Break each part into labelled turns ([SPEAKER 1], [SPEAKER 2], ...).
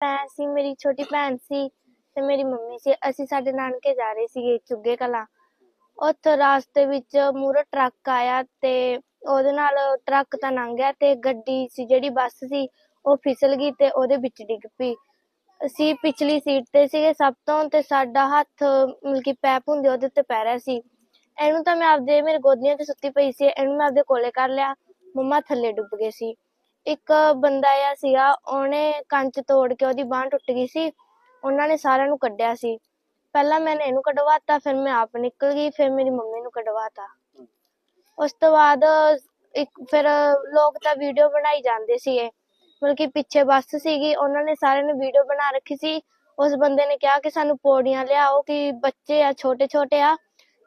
[SPEAKER 1] ਮੈਂ ਸੀ, ਮੇਰੀ ਛੋਟੀ ਭੈਣ ਸੀ ਤੇ ਮੇਰੀ ਮੰਮੀ ਸੀ। ਅਸੀਂ ਸਾਡੇ ਨਾਨਕੇ ਜਾ ਰਹੇ ਸੀਗੇ ਚੁੱਗੇ ਕਲਾਂ। ਉੱਥੇ ਰਾਸਤੇ ਵਿੱਚ ਮੂਹਰੇ ਟਰੱਕ ਆਇਆ ਤੇ ਉਹਦੇ ਨਾਲ ਟਰੱਕ ਤਾਂ ਲੰਘ ਗਿਆ ਤੇ ਗੱਡੀ ਸੀ, ਜਿਹੜੀ ਬੱਸ ਸੀ, ਉਹ ਫਿਸਲ ਗਈ ਤੇ ਉਹਦੇ ਵਿੱਚ ਡਿੱਗ ਪਈ। ਅਸੀਂ ਪਿਛਲੀ ਸੀਟ ਤੇ ਸੀਗੇ ਸਭ ਤੋਂ ਤੇ ਸਾਡਾ ਹੱਥ ਮਤਲਬ ਕਿ ਪੈਪ ਹੁੰਦੇ ਉਹਦੇ ਉੱਤੇ ਪੈ ਰਿਹਾ ਸੀ। ਇਹਨੂੰ ਤਾਂ ਮੈਂ ਆਪਦੇ, ਮੇਰੇ ਗੋਦੀਆਂ ਤੇ ਸੁੱਤੀ ਪਈ ਸੀ। ਇਹਨੂੰ ਮੈਂ ਆਪਦੇ ਕੋਲੇ ਕਰ ਲਿਆ। ਮੰਮਾ ਥੱਲੇ ਡੁੱਬ ਗਏ ਸੀ। ਇੱਕ ਬੰਦਾ ਆ ਸੀਗਾ, ਉਹਨੇ ਕੰਚ ਤੋੜ ਕੇ ਉਹਦੀ ਬਾਂਹ ਟੁੱਟ ਗਈ ਸੀ। ਉਹਨਾਂ ਨੇ ਸਾਰਿਆਂ ਨੂੰ ਕੱਢਿਆ ਸੀ। ਪਹਿਲਾਂ ਮੈंने ਇਹਨੂੰ ਕਢਵਾਤਾ, ਫਿਰ ਮੈਂ ਆਪ ਨਿਕਲ ਗਈ, ਫਿਰ ਮੇਰੀ ਮੰਮੀ ਨੂੰ ਕਢਵਾਤਾ। ਉਸ ਤੋਂ ਬਾਅਦ ਇੱਕ, ਫਿਰ ਲੋਕ ਤਾਂ ਵੀਡੀਓ ਬਣਾਈ ਜਾਂਦੇ ਸੀਗੇ। ਮਤਲਬ ਕਿ ਪਿੱਛੇ ਬੱਸ ਸੀਗੀ, ਉਹਨਾਂ ਨੇ ਸਾਰਿਆਂ ਨੇ ਵੀਡੀਓ ਬਣਾ ਰੱਖੀ ਸੀ। ਉਸ ਬੰਦੇ ਨੇ ਕਿਹਾ ਕਿ ਸਾਨੂੰ ਪੌੜੀਆਂ ਲਿਆਓ, ਕਿ ਬੱਚੇ ਆ ਛੋਟੇ ਛੋਟੇ ਆ,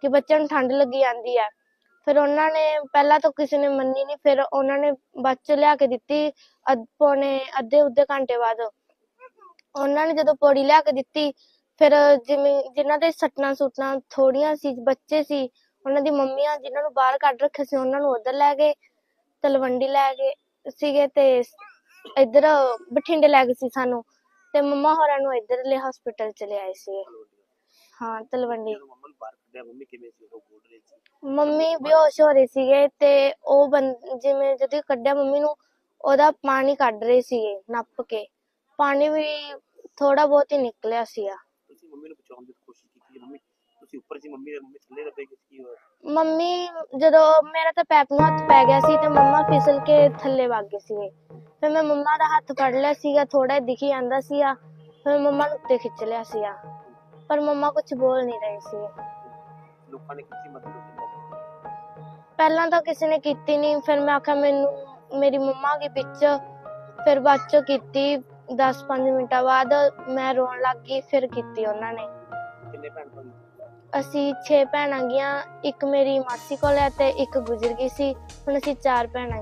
[SPEAKER 1] ਕਿ ਬੱਚਿਆਂ ਨੂੰ ਠੰਡ ਲੱਗੀ ਜਾਂਦੀ ਆ। ਫਿਰ ਉਹਨਾਂ ਨੇ ਪਹਿਲਾਂ ਤਾਂ ਕਿਸੇ ਨੇ ਮੰਨੀ ਨਹੀਂ ਫਿਰ ਉਹਨਾਂ ਨੇ ਬਾਅਦ ਚ ਲਿਆ ਕੇ ਦਿੱਤੀ ਅੱਧ ਪੌਣੇ ਅੱਧੇ ਉੱਧੇ ਘੰਟੇ ਬਾਅਦ। ਉਹਨਾਂ ਨੇ ਜਦੋਂ ਪੌੜੀ ਲਿਆ ਕੇ ਦਿੱਤੀ, ਫਿਰ ਜਿਵੇਂ ਜਿਨ੍ਹਾਂ ਦੇ ਸੱਟਾਂ ਸੁੱਟਾਂ ਥੋੜੀਆਂ ਸੀ, ਬੱਚੇ ਸੀ, ਉਹਨਾਂ ਦੀ ਮੰਮੀਆਂ ਜਿਨ੍ਹਾਂ ਨੂੰ ਬਾਹਰ ਕੱਢ ਰੱਖਿਆ ਸੀ, ਉਹਨਾਂ ਨੂੰ ਉਧਰ ਲੈ ਗਏ, ਤਲਵੰਡੀ ਲੈ ਗਏ ਸੀਗੇ ਤੇ ਇੱਧਰ ਬਠਿੰਡੇ ਲੈ ਗਏ ਸੀ ਸਾਨੂੰ ਤੇ ਮੰਮਾ ਹੋਰਾਂ ਨੂੰ ਇੱਧਰਲੇ ਹਸਪੀਟਲ ਚ ਲਿਆਏ ਸੀ ਹਾਂ, ਤਲਵੰਡੀ।
[SPEAKER 2] ਮੰਮਾ ਕਿਵੇਂ ਸੀ ਉਹ ਬੋਲ ਰਹੀ ਸੀ?
[SPEAKER 1] ਮੰਮੀ ਬੇਹੋਸ਼ ਹੋ ਰਹੇ ਸੀਗੇ ਤੇ ਉਹ ਬੰ ਜਿਵੇਂ ਜਦੋਂ ਕੱਢਿਆ ਮੰਮੀ ਨੂੰ ਉਹਦਾ ਪਾਣੀ ਕੱਢ ਰਹੇ ਸੀਗੇ ਨੱਪ ਕੇ। ਪਾਣੀ ਵੀ ਥੋੜਾ ਬਹੁਤ ਹੀ ਨਿਕਲਿਆ ਸੀਗਾ।
[SPEAKER 2] ਤੁਸੀਂ ਮੰਮੀ ਨੂੰ ਬਚਾਉਣ ਦੀ ਕੋਸ਼ਿਸ਼ ਕੀਤੀ ਮੰਮੀ। ਤੁਸੀਂ ਉੱਪਰ ਸੀ ਮੰਮੀ ਦੇ ਮੰਮੀ ਥੱਲੇ ਦੱਬੇ ਗਏ ਸੀ ਕੀ ਹੋਇਆ?
[SPEAKER 1] ਮੰਮੀ ਜਦੋਂ ਮੇਰਾ ਤਾਂ ਪੈਪ ਨੂੰ ਹੱਥ ਪੈ ਗਿਆ ਸੀ ਤੇ ਮੰਮਾ ਫਿਸਲ ਕੇ ਥੱਲੇ ਵਗ ਗਏ ਸੀਗੇ। ਫਿਰ ਮੈਂ ਮੰਮਾ ਦਾ ਹੱਥ ਫੜ ਲਿਆ ਸੀਗਾ ਥੋੜਾ ਦਿਖੀ ਜਾਂਦਾ ਸੀਗਾ। ਫਿਰ ਮੰਮਾ ਨੂੰ ਉੱਤੇ ਖਿੱਚ ਲਿਆ ਸੀਗਾ। ਪਰ ਮੰਮਾ ਕੁਝ ਬੋਲ ਨਹੀਂ ਰਹੇ ਸੀ
[SPEAKER 2] ਲੋਕਾਂ ਨੇ ਕੀਤੀ ਮਦਦ ਉਸ ਮੌਕੇ ਤੇ?
[SPEAKER 1] ਪਹਿਲਾਂ ਤਾਂ ਕਿਸੇ ਨੇ ਕੀਤੀ ਨਹੀਂ ਫਿਰ ਮੈਂ ਆਖਿਆ ਮੈਨੂੰ ਮੇਰੀ ਮੰਮਾ ਦੇ ਵਿੱਚ ਫਿਰ ਬਾਅਦ ਚੋਂ ਕੀਤੀ 10-5 ਮਿੰਟਾਂ ਬਾਅਦ ਮੈਂ ਰੋਣ ਲੱਗ ਗਈ ਫਿਰ ਕੀਤੀ ਉਹਨਾਂ ਨੇ
[SPEAKER 2] ਕਿੰਨੇ ਭੈਣ ਭਾਈ
[SPEAKER 1] ਅਸੀਂ 6 ਭੈਣਾਂ ਗੀਆਂ ਇੱਕ ਮੇਰੀ ਮਾਸੀ ਕੋਲ ਹੈ ਤੇ ਇੱਕ ਗੁਜ਼ਰ ਗਈ ਸੀ ਹੁਣ ਅਸੀਂ ਚਾਰ ਭੈਣਾਂ